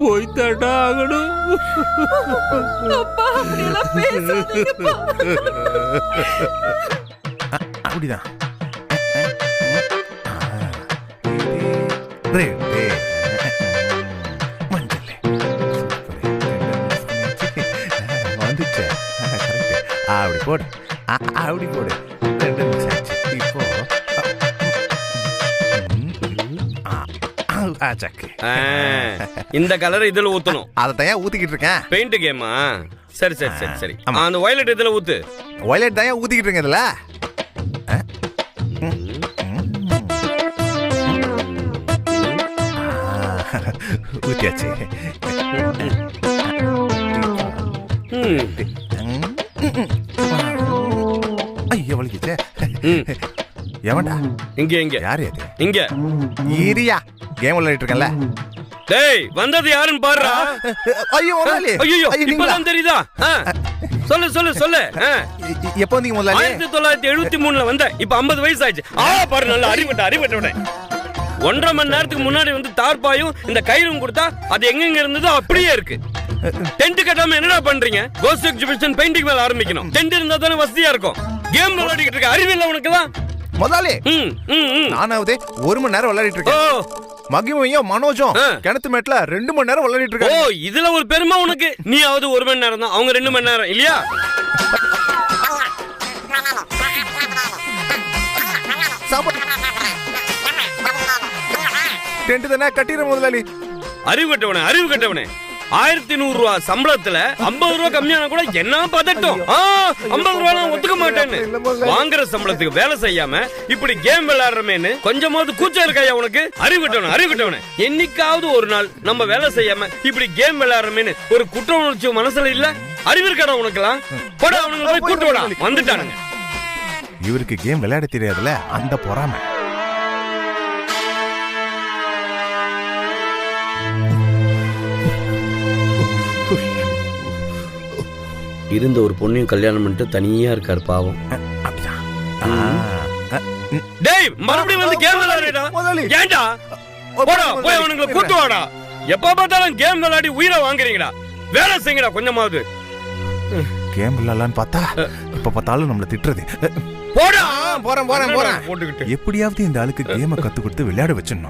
போய் தடா ஆகணும் அப்பா அப்படியெல்லாம் பேசாதீங்கப்பா. அப்படிதான். ரெண்டு மஞ்சள். வந்துச்சு. அப்படி போடு. அப்படி போடு. ரெண்டு mix ஆச்சு. இப்போ ஆ, இந்த கலர் இதுல ஊத்தணும். அதை தான் ஊத்திக்கிட்டு இருக்கேன். பெயிண்ட் கேமா சரி சரி சரி சரி. அந்த வயலட் இதுல ஊத்து. வயலட் தான் ஊத்திக்கிட்டு இருக்கேன் இதுல. ஊத்தியாச்சு. ஐயோ வலிக்குச்சே. எவன்டா இங்க இங்க. யாரு அது இங்க. ஈரியா கேம் விளையாடிட்டு இருக்கேன்ல. டேய் வந்தது யாருன்னு பாருடா. ஐயோ முதலாளி. ஐயோ? இப்பதான் தெரியுதா? சொல்லு சொல்லு சொல்லு. எப்போ வந்தீங்க முதலாளி? ஆயிரத்தி தொள்ளாயிரத்தி எழுபத்தி மூணுல வந்த. இப்ப ஐம்பது வயசு ஆயிடுச்சு ஆ பாரு நல்ல அறிவிட்ட அறிவிட்ட ஒன்றரை மணி நேரத்துக்கு முன்னாடி வந்து தார்பாயும் இந்த கயிறும் கொடுத்தா அது எங்கெங்க இருந்ததோ அப்படியே இருக்கு. டென்ட் கட்டாம என்னடா பண்றீங்க? கோஸ்ட் எக்ஸிபிஷன் பெயிண்டிங் மேல ஆரம்பிக்கணும். டென்ட் இருந்தா தானே வசதியா இருக்கும். கேம் விளையாடிக்கிட்டு இருக்க. அறிவில்ல உனக்கு தான் முதலாளி நானாவது ஒரு மணி நேரம் விளையாடிட்டு இருக்கேன். மகிமையும் மனோஜும். கிணத்து மேட்ல ரெண்டு மணி நேரம் விளையாடிட்டு ஓ இருக்காங்க இதுல ஒரு பெருமை உனக்கு. நீயாவது ஒரு மணி நேரம் தான். அவங்க ரெண்டு மணி நேரம் இல்லையா? டென்ட் தானே கட்டிடுற முதலாளி. அறிவு கட்டவனே அறிவு கட்டவனே. ஆயிரத்தி நூறு ரூபா சம்பளத்துல ஐம்பது ரூபா கம்மியான கூட என்ன பதட்டம்? ஐம்பது ரூபா ஒத்துக்க மாட்டேன்னு. வாங்குற சம்பளத்துக்கு வேலை செய்யாம இப்படி கேம் விளையாடுறமேன்னு கொஞ்சமாவது கூச்சம் இருக்காயா உனக்கு? அறிவிட்டவன அறிவிட்டவன. என்னைக்காவது ஒரு நாள் நம்ம வேலை செய்யாம இப்படி கேம் விளையாடுறமேன்னு ஒரு குற்ற உணர்ச்சி மனசுல இல்ல? அறிவு இருக்கடா உனக்குலாம் போடா அவனுங்க போய் கூட்டு வாடா. வந்துட்டானுங்க. இவருக்கு கேம் விளையாட தெரியாதுல அந்த பொறாமை. இருந்த ஒரு பொண்ணையும் கல்யாணம் பண்ணிட்டு தனியா இருக்காரு பாவம். டேய் மறுபடியும் வந்து கேம் விளையாடுடா. ஏன்டா? போடா போய் அவனுங்களை கூட்டு வாடா எப்ப பார்த்தாலும் கேம் விளையாடி உயிரை வாங்குறீங்கடா. வேலை செய்யுங்கடா கொஞ்சமாவது. கேம் விளையாடலான்னு பார்த்தா இப்ப பார்த்தாலும் நம்மள திட்டுறது. போடா. போறேன் போறேன் போறேன். போட்டுக்கிட்டு. எப்படியாவது இந்த ஆளுக்கு கேமை கத்து கொடுத்து விளையாட வச்சிடணும்.